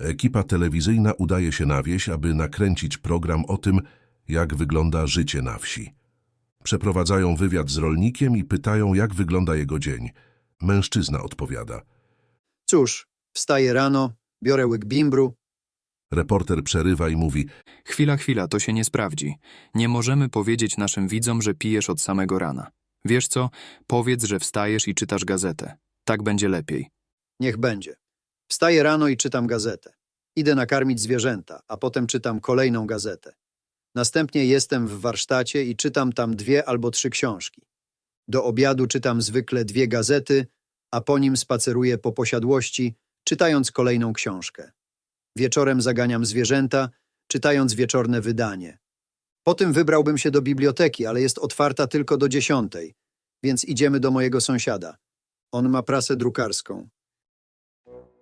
Ekipa telewizyjna udaje się na wieś, aby nakręcić program o tym, jak wygląda życie na wsi. Przeprowadzają wywiad z rolnikiem i pytają, jak wygląda jego dzień. Mężczyzna odpowiada. Cóż, wstaję rano, biorę łyk bimbru, Reporter przerywa i mówi: Chwila, chwila, to się nie sprawdzi. Nie możemy powiedzieć naszym widzom, że pijesz od samego rana. Wiesz co? Powiedz, że wstajesz i czytasz gazetę. Tak będzie lepiej. niech będzie. Wstaję rano i czytam gazetę. Idę nakarmić zwierzęta, a potem czytam kolejną gazetę. Następnie jestem w warsztacie i czytam tam dwie albo trzy książki. Do obiadu czytam zwykle dwie gazety, a po nim spaceruję po posiadłości, czytając kolejną książkę. Wieczorem zaganiam zwierzęta, czytając wieczorne wydanie. Potem wybrałbym się do biblioteki, ale jest otwarta tylko do dziesiątej, więc idziemy do mojego sąsiada. On ma prasę drukarską.